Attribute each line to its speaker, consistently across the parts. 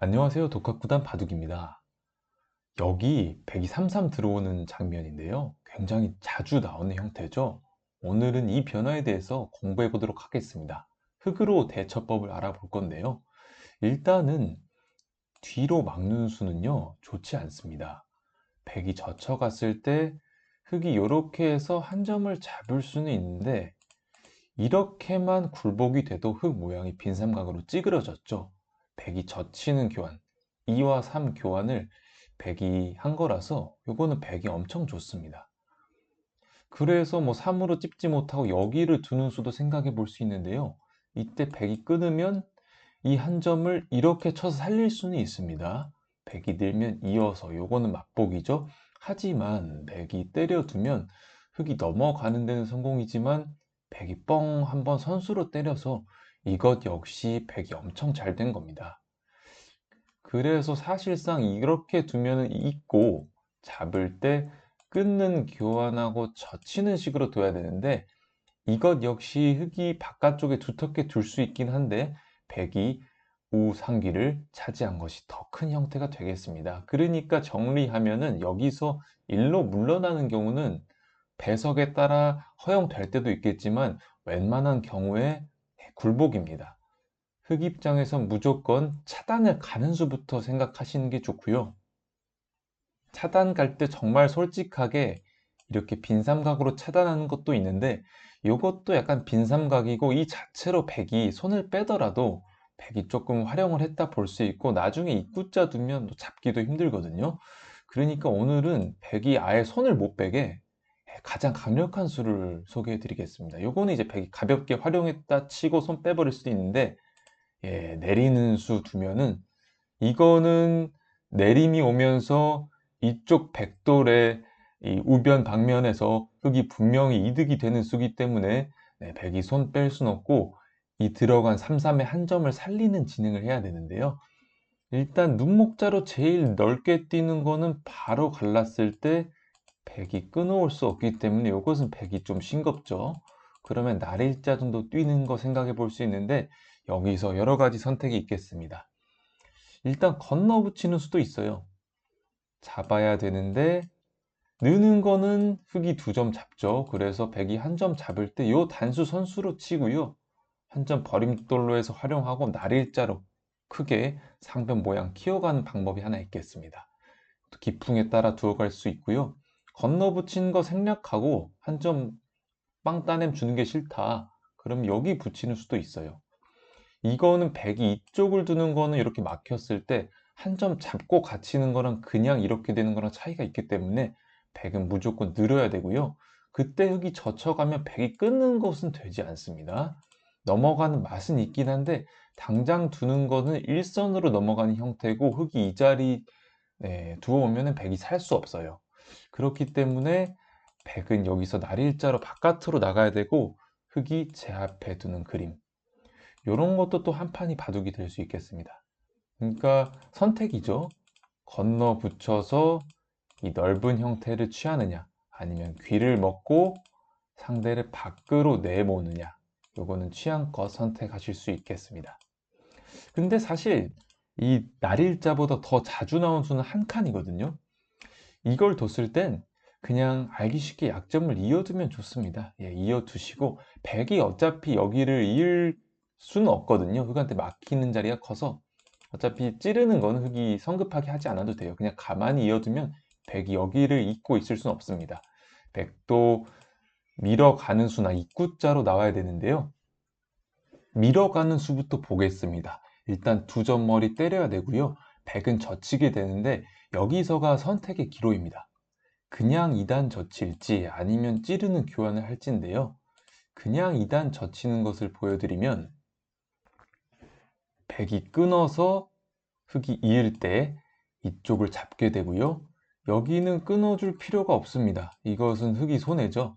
Speaker 1: 안녕하세요. 독학구단 바둑입니다. 여기 백이 33 들어오는 장면인데요. 굉장히 자주 나오는 형태죠. 오늘은 이 변화에 대해서 공부해 보도록 하겠습니다. 흙으로 대처법을 알아볼 건데요. 일단은 뒤로 막는 수는요, 좋지 않습니다. 백이 젖혀갔을 때 흙이 이렇게 해서 한 점을 잡을 수는 있는데 이렇게만 굴복이 돼도 흙 모양이 빈삼각으로 찌그러졌죠. 백이 젖히는 교환 2와 3 교환을 백이 한 거라서 요거는 백이 엄청 좋습니다. 그래서 뭐 3으로 찝지 못하고 여기를 두는 수도 생각해 볼 수 있는데요. 이때 백이 끊으면 이 한 점을 이렇게 쳐서 살릴 수는 있습니다. 백이 늘면 이어서 요거는 맛보기죠. 하지만 백이 때려두면 흙이 넘어가는 데는 성공이지만 백이 뻥 한번 선수로 때려서 이것 역시 백이 엄청 잘 된 겁니다. 그래서 사실상 이렇게 두면 있고 잡을 때 끊는 교환하고 젖히는 식으로 둬야 되는데 이것 역시 흙이 바깥쪽에 두텁게 둘 수 있긴 한데 백이 우상기를 차지한 것이 더 큰 형태가 되겠습니다. 그러니까 정리하면은 여기서 일로 물러나는 경우는 배석에 따라 허용될 때도 있겠지만 웬만한 경우에 굴복입니다. 흙 입장에선 무조건 차단을 가는 수부터 생각하시는 게 좋고요. 차단 갈 때 정말 솔직하게 이렇게 빈 삼각으로 차단하는 것도 있는데 이것도 약간 빈 삼각이고 이 자체로 백이 손을 빼더라도 백이 조금 활용을 했다 볼 수 있고 나중에 입구자 두면 잡기도 힘들거든요. 그러니까 오늘은 백이 아예 손을 못 빼게 가장 강력한 수를 소개해 드리겠습니다. 요거는 이제 백이 가볍게 활용했다 치고 손 빼버릴 수도 있는데 예, 내리는 수 두면은 이거는 내림이 오면서 이쪽 백돌의 이 우변 방면에서 흙이 분명히 이득이 되는 수기 때문에 네, 백이 손뺄 수는 없고 이 들어간 3, 3의 한 점을 살리는 진행을 해야 되는데요. 일단 눈목자로 제일 넓게 뛰는 거는 바로 갈랐을 때 백이 끊어올 수 없기 때문에 이것은 백이 좀 싱겁죠. 그러면 날일자 정도 뛰는 거 생각해 볼 수 있는데 여기서 여러 가지 선택이 있겠습니다. 일단 건너 붙이는 수도 있어요. 잡아야 되는데 느는 거는 흙이 두 점 잡죠. 그래서 백이 한 점 잡을 때 요 단수 선수로 치고요. 한 점 버림돌로 해서 활용하고 날일자로 크게 상변 모양 키워가는 방법이 하나 있겠습니다. 기풍에 따라 두어갈 수 있고요. 건너 붙인 거 생략하고 한 점 빵 따냄 주는 게 싫다. 그럼 여기 붙이는 수도 있어요. 이거는 백이 이쪽을 두는 거는 이렇게 막혔을 때 한 점 잡고 갇히는 거랑 그냥 이렇게 되는 거랑 차이가 있기 때문에 백은 무조건 늘어야 되고요. 그때 흙이 젖혀가면 백이 끊는 것은 되지 않습니다. 넘어가는 맛은 있긴 한데 당장 두는 거는 일선으로 넘어가는 형태고 흙이 이 자리 네, 두어오면 백이 살 수 없어요. 그렇기 때문에 백은 여기서 날일자로 바깥으로 나가야 되고 흙이 제 앞에 두는 그림. 이런 것도 또 한 판이 바둑이 될 수 있겠습니다. 그러니까 선택이죠. 건너 붙여서 이 넓은 형태를 취하느냐 아니면 귀를 먹고 상대를 밖으로 내모느냐 요거는 취향껏 선택하실 수 있겠습니다. 근데 사실 이 날일자보다 더 자주 나온 수는 한 칸이거든요 이걸 뒀을 땐 그냥 알기 쉽게 약점을 이어두면 좋습니다. 예, 이어두시고 백이 어차피 여기를 이을 수는 없거든요. 흙한테 막히는 자리가 커서 어차피 찌르는 건 흙이 성급하게 하지 않아도 돼요. 그냥 가만히 이어두면 백이 여기를 잇고 있을 수는 없습니다. 백도 밀어가는 수나 입구자로 나와야 되는데요. 밀어가는 수부터 보겠습니다. 일단 두 점 머리 때려야 되고요. 백은 젖히게 되는데 여기서가 선택의 기로입니다. 그냥 2단 젖힐지 아니면 찌르는 교환을 할지인데요. 그냥 2단 젖히는 것을 보여드리면 백이 끊어서 흙이 이을 때 이쪽을 잡게 되고요. 여기는 끊어줄 필요가 없습니다. 이것은 흙이 손해죠.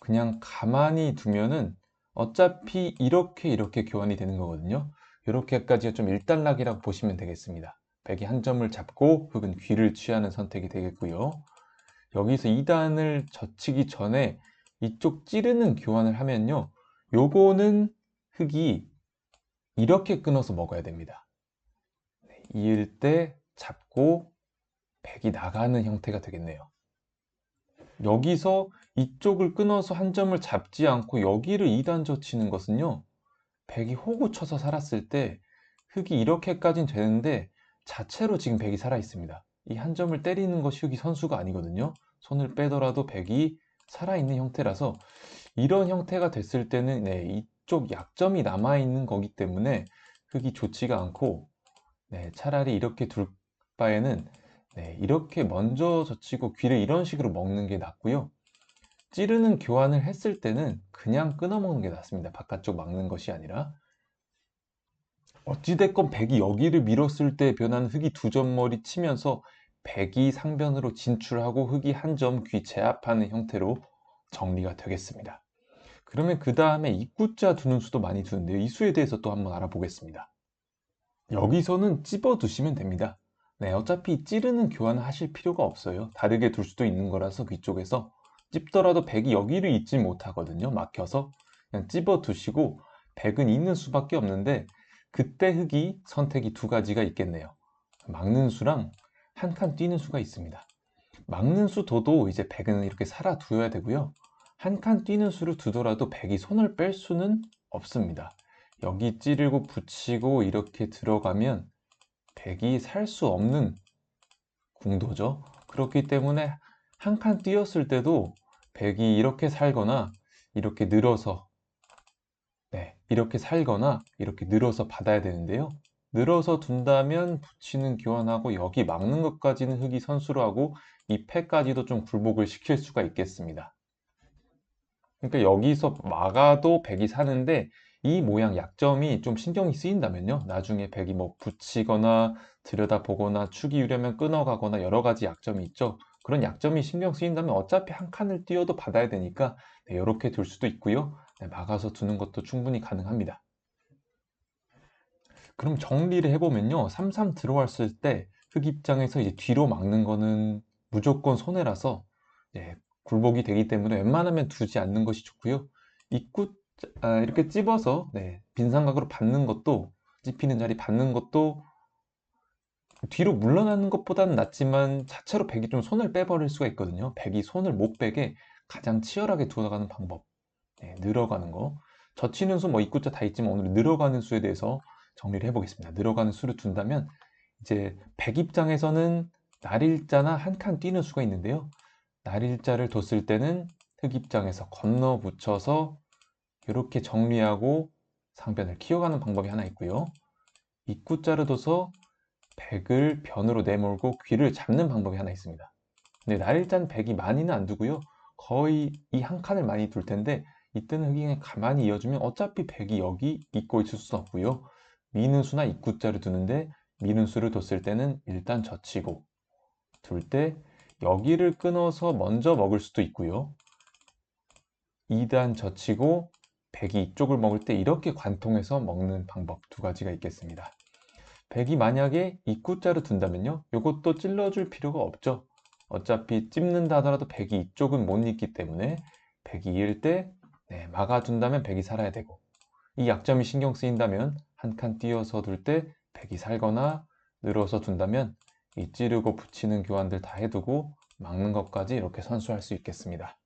Speaker 1: 그냥 가만히 두면은 어차피 이렇게 이렇게 교환이 되는 거거든요. 이렇게까지가 좀 일단락이라고 보시면 되겠습니다. 백이 한 점을 잡고 흙은 귀를 취하는 선택이 되겠고요. 여기서 2단을 젖히기 전에 이쪽 찌르는 교환을 하면요. 요거는 흙이 이렇게 끊어서 먹어야 됩니다. 이을 때 잡고 백이 나가는 형태가 되겠네요. 여기서 이쪽을 끊어서 한 점을 잡지 않고 여기를 2단 젖히는 것은요. 백이 호구 쳐서 살았을 때 흙이 이렇게까진 되는데 자체로 지금 백이 살아 있습니다. 이 한 점을 때리는 것이 흙이 선수가 아니거든요. 손을 빼더라도 백이 살아있는 형태라서 이런 형태가 됐을 때는 네, 이쪽 약점이 남아있는 거기 때문에 흙이 좋지가 않고 네, 차라리 이렇게 둘 바에는 네, 이렇게 먼저 젖히고 귀를 이런 식으로 먹는 게 낫고요. 찌르는 교환을 했을 때는 그냥 끊어 먹는 게 낫습니다. 바깥쪽 막는 것이 아니라 어찌됐건 백이 여기를 밀었을 때 변한 흙이 두 점머리 치면서 백이 상변으로 진출하고 흙이 한 점 귀 제압하는 형태로 정리가 되겠습니다. 그러면 그 다음에 입구자 두는 수도 많이 두는데요. 이 수에 대해서 또 한번 알아보겠습니다. 여기서는 찝어 두시면 됩니다. 네, 어차피 찌르는 교환을 하실 필요가 없어요. 다르게 둘 수도 있는 거라서 귀쪽에서 찝더라도 백이 여기를 잊지 못하거든요. 막혀서 그냥 찝어 두시고 백은 있는 수밖에 없는데 그때 흙이 선택이 두 가지가 있겠네요. 막는 수랑 한 칸 뛰는 수가 있습니다. 막는 수 둬도 이제 백은 이렇게 살아 두어야 되고요. 한 칸 뛰는 수를 두더라도 백이 손을 뺄 수는 없습니다. 여기 찌르고 붙이고 이렇게 들어가면 백이 살 수 없는 궁도죠. 그렇기 때문에 한 칸 뛰었을 때도 백이 이렇게 살거나 이렇게 늘어서 네, 이렇게 살거나 이렇게 늘어서 받아야 되는데요. 늘어서 둔다면 붙이는 교환하고 여기 막는 것까지는 흙이 선수로 하고 이 패까지도 좀 굴복을 시킬 수가 있겠습니다. 그러니까 여기서 막아도 백이 사는데 이 모양 약점이 좀 신경이 쓰인다면요. 나중에 백이 뭐 붙이거나 들여다보거나 축이 유려면 끊어가거나 여러 가지 약점이 있죠. 그런 약점이 신경 쓰인다면 어차피 한 칸을 띄워도 받아야 되니까 네, 이렇게 둘 수도 있고요. 네, 막아서 두는 것도 충분히 가능합니다. 그럼 정리를 해보면요. 3-3 들어왔을 때흙 입장에서 이제 뒤로 막는 거는 무조건 손해라서 예, 굴복이 되기 때문에 웬만하면 두지 않는 것이 좋고요. 입구 아, 이렇게 찝어서 네, 빈 삼각으로 받는 것도 찝히는 자리 받는 것도 뒤로 물러나는 것보다는 낫지만 자체로 백이 좀 손을 빼버릴 수가 있거든요. 백이 손을 못 빼게 가장 치열하게 두어가는 방법 네, 늘어가는 거 젖히는 수 뭐 입구자 다 있지만 오늘 늘어가는 수에 대해서 정리를 해보겠습니다. 늘어가는 수를 둔다면 이제 백 입장에서는 날일자나 한 칸 뛰는 수가 있는데요. 날일자를 뒀을 때는 흙 입장에서 건너 붙여서 이렇게 정리하고 상변을 키워가는 방법이 하나 있고요. 입구자를 둬서 백을 변으로 내몰고 귀를 잡는 방법이 하나 있습니다. 근데 날일자는 백이 많이는 안 두고요. 거의 이 한 칸을 많이 둘 텐데 이때는 그냥 가만히 이어주면 어차피 백이 여기 있고 있을 수 없고요. 미는 수나 입구자를 두는데 미는 수를 뒀을 때는 일단 젖히고 둘 때 여기를 끊어서 먼저 먹을 수도 있고요. 2단 젖히고 백이 이쪽을 먹을 때 이렇게 관통해서 먹는 방법 두 가지가 있겠습니다. 백이 만약에 입구자를 둔다면요. 이것도 찔러줄 필요가 없죠. 어차피 찝는다 하더라도 백이 이쪽은 못 익기 때문에 백이 이을 때 네, 막아둔다면 백이 살아야 되고 이 약점이 신경 쓰인다면 한 칸 띄어서 둘 때 백이 살거나 늘어서 둔다면 이 찌르고 붙이는 교환들 다 해두고 막는 것까지 이렇게 선수할 수 있겠습니다.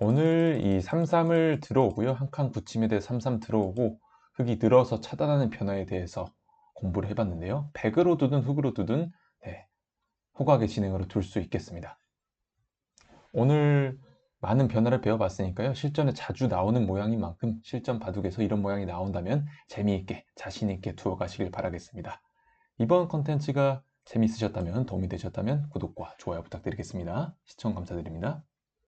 Speaker 1: 오늘 이 33을 들어오고요. 한 칸 붙임에 대해 33 들어오고 흙이 늘어서 차단하는 변화에 대해서 공부를 해봤는데요. 백으로 두든 흙으로 두든 네, 호각의 진행으로 둘 수 있겠습니다. 오늘 많은 변화를 배워봤으니까요. 실전에 자주 나오는 모양인 만큼 실전 바둑에서 이런 모양이 나온다면 재미있게 자신있게 두어 가시길 바라겠습니다. 이번 컨텐츠가 재미있으셨다면 도움이 되셨다면 구독과 좋아요 부탁드리겠습니다. 시청 감사드립니다.